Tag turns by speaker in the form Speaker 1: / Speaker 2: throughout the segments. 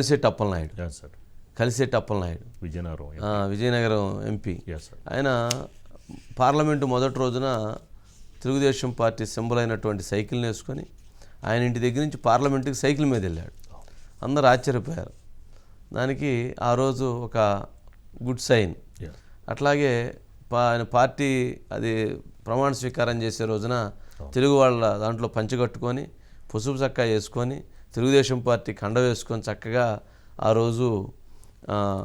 Speaker 1: Kaliseti Appalanaidu
Speaker 2: yes sir
Speaker 1: Kaliseti Appalanaidu
Speaker 2: Vizianagaram
Speaker 1: Vizianagaram MP. ఆయన parliament మొదటి రోజున Telugu Desam party symbol అయినటువంటి సైకిల్ని వేసుకొని ఆయన ఇంటి దగ్గర నుంచి పార్లమెంటుకి సైకిల్ మీద వెళ్ళాడు. అందరూ ఆశ్చర్యపోయారు. దానికి ఆ రోజు ఒక గుడ్ సైన్. అట్లాగే ఆయన పార్టీ అది ప్రమాణ స్వీకారం చేసే రోజున తెలుగు వాళ్ళ దాంట్లో పంచగట్టుకొని పసుపు చక్కా వేసుకొని తెలుగుదేశం పార్టీ కండ వేసుకొని చక్కగా ఆ రోజు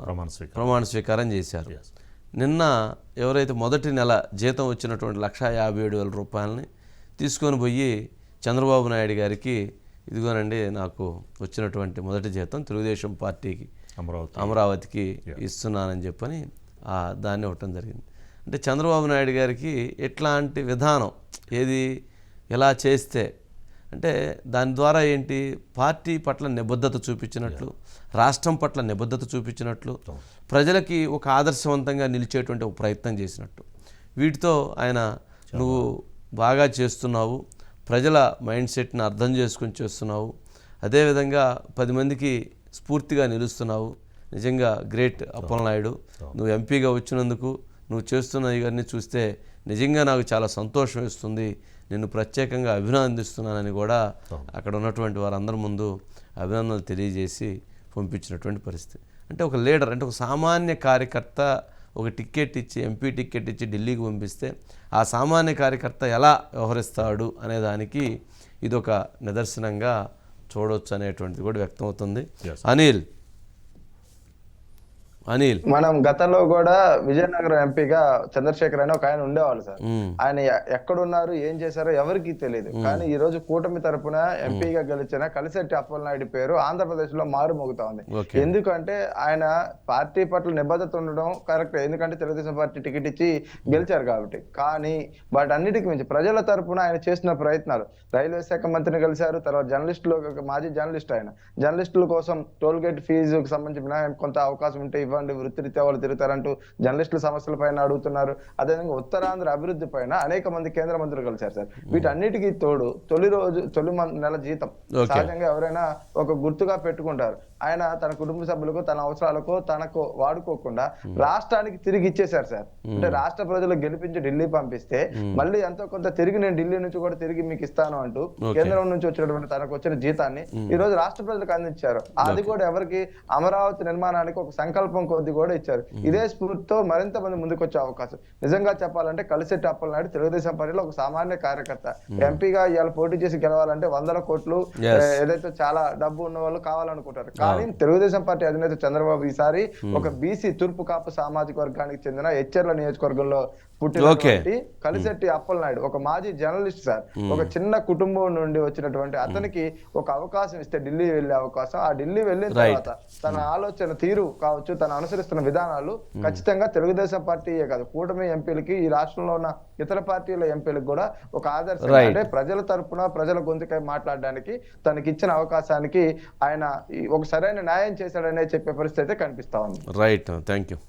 Speaker 2: ప్రమాణ స్వీకారం.
Speaker 1: చేశారు. నిన్న ఎవరైతే మొదటి నెల జీతం వచ్చినటువంటి లక్షా యాభై ఏడు వేల రూపాయలని తీసుకొని పోయి చంద్రబాబు నాయుడు గారికి ఇదిగోనండి నాకు వచ్చినటువంటి మొదటి జీతం తెలుగుదేశం పార్టీకి
Speaker 2: అమరావతి
Speaker 1: అమరావతికి ఇస్తున్నానని చెప్పని ఆ దాన్ని ఇవ్వటం జరిగింది. అంటే చంద్రబాబు నాయుడు గారికి ఎట్లాంటి విధానం ఏది ఎలా చేస్తే అంటే దాని ద్వారా ఏంటి? పార్టీ పట్ల నిబద్ధత చూపించినట్లు రాష్ట్రం పట్ల నిబద్ధత చూపించినట్లు ప్రజలకి ఒక ఆదర్శవంతంగా నిలిచేటువంటి ఒక ప్రయత్నం చేసినట్టు. వీటితో ఆయన నువ్వు బాగా చేస్తున్నావు ప్రజల మైండ్ సెట్ని అర్థం చేసుకొని చేస్తున్నావు అదేవిధంగా పది మందికి స్ఫూర్తిగా నిలుస్తున్నావు. నిజంగా గ్రేట్ అప్పలనాయుడు. నువ్వు ఎంపీగా వచ్చినందుకు నువ్వు చేస్తున్న ఇవన్నీ చూస్తే నిజంగా నాకు చాలా సంతోషం ఇస్తుంది నిన్ను ప్రత్యేకంగా అభినందిస్తున్నానని కూడా అక్కడ ఉన్నటువంటి వారందరి ముందు అభినందనలు తెలియజేసి పంపించినటువంటి పరిస్థితి. అంటే ఒక లీడర్ అంటే ఒక సామాన్య కార్యకర్త ఒక టికెట్ ఇచ్చి ఎంపీ టికెట్ ఇచ్చి ఢిల్లీకి పంపిస్తే ఆ సామాన్య కార్యకర్త ఎలా వ్యవహరిస్తాడు అనే దానికి ఇదొక నిదర్శనంగా చూడవచ్చు అనేటువంటిది కూడా వ్యక్తమవుతుంది. అనిల్ అనిల్.
Speaker 3: మనం గతంలో కూడా విజయనగరం ఎంపీగా చంద్రశేఖర్ అని ఒక ఆయన ఉండేవాళ్ళు సార్. ఆయన ఎక్కడున్నారు ఏం చేశారో ఎవరికి తెలియదు. కానీ ఈ రోజు కూటమి తరపున ఎంపీగా గెలిచిన కలిసెట్టి అప్పలనాయుడు పేరు ఆంధ్రప్రదేశ్లో మారు మోగుతా ఉంది. ఎందుకంటే ఆయన పార్టీ పట్ల నిబద్ధత ఉండడం కరెక్ట్. ఎందుకంటే తెలుగుదేశం పార్టీ టికెట్ ఇచ్చి గెలిచారు కాబట్టి. కానీ వాటన్నిటికి మించి ప్రజల తరపున ఆయన చేసిన ప్రయత్నాలు. రైల్వే శాఖ మంత్రిని కలిశారు తర్వాత జర్నలిస్టులు మాజీ జర్నలిస్ట్ ఆయన. జర్నలిస్టుల కోసం టోల్ గేట్ ఫీజుకు సంబంధించి కొంత అవకాశం ఉంటే ఇవ్వండి వృత్తిరీత్యా వాళ్ళు తిరుగుతారంటూ జర్నలిస్టుల సమస్యల పైన అడుగుతున్నారు. అదేవిధంగా ఉత్తరాంధ్ర అభివృద్ధి పైన అనేక మంది కేంద్ర మంత్రులు కలిశారు సార్. వీటన్నిటికీ తోడు తొలి రోజు తొలి నెల జీతం. సహజంగా ఎవరైనా ఒక గుర్తుగా పెట్టుకుంటారు. ఆయన తన కుటుంబ సభ్యులకు తన అవసరాలకు తనకు వాడుకోకుండా రాష్ట్రానికి తిరిగి ఇచ్చేశారు సార్. అంటే రాష్ట్ర ప్రజలు గెలిపించి ఢిల్లీ పంపిస్తే మళ్ళీ ఎంతో కొంత తిరిగి నేను ఢిల్లీ నుంచి కూడా తిరిగి మీకు ఇస్తాను అంటూ కేంద్రం నుంచి వచ్చినటువంటి తనకు వచ్చిన జీతాన్ని ఈ రోజు రాష్ట్ర ప్రజలకు అందించారు. అది కూడా ఎవరికి అమరావతి నిర్మాణానికి ఒక సంకల్పం కొద్ది కూడా ఇచ్చారు. ఇదే స్ఫూర్తితో మరింత మంది ముందుకు వచ్చే అవకాశం. నిజంగా చెప్పాలంటే కలిసెట్టి అప్పలనాయుడు తెలుగుదేశం పార్టీలో ఒక సామాన్య కార్యకర్త. ఎంపీగా ఇవాళ పోటీ చేసి గెలవాలంటే వందల కోట్లు ఏదైతే చాలా డబ్బు ఉన్న వాళ్ళు కావాలనుకుంటారు. కానీ తెలుగుదేశం పార్టీ అధినేత చంద్రబాబు ఈసారి ఒక బీసీ తూర్పు కాపు సామాజిక వర్గానికి చెందిన హెచ్చర్ల నియోజకవర్గంలో పుట్టినటువంటి కలిసెట్టి అప్పలనాయుడు ఒక మాజీ జర్నలిస్ట్ సార్ ఒక చిన్న కుటుంబం నుండి వచ్చినటువంటి అతనికి ఒక అవకాశం ఇస్తే ఢిల్లీ వెళ్ళే అవకాశం. ఆ ఢిల్లీ వెళ్ళిన తర్వాత తన ఆలోచన తీరు కావచ్చు తను అనుసరిస్తున్న విధానాలు ఖచ్చితంగా తెలుగుదేశం పార్టీయే కాదు కూటమి ఎంపీలకి ఈ రాష్ట్రంలో ఉన్న ఇతర పార్టీల ఎంపీలకు కూడా ఒక ఆదర్శం. అంటే ప్రజల తరపున ప్రజల గొంతుకై మాట్లాడడానికి తనకి ఇచ్చిన అవకాశానికి ఆయన ఒక సరైన న్యాయం చేశాడనే చెప్పే పరిస్థితి అయితే కనిపిస్తా ఉంది.
Speaker 1: Right thank you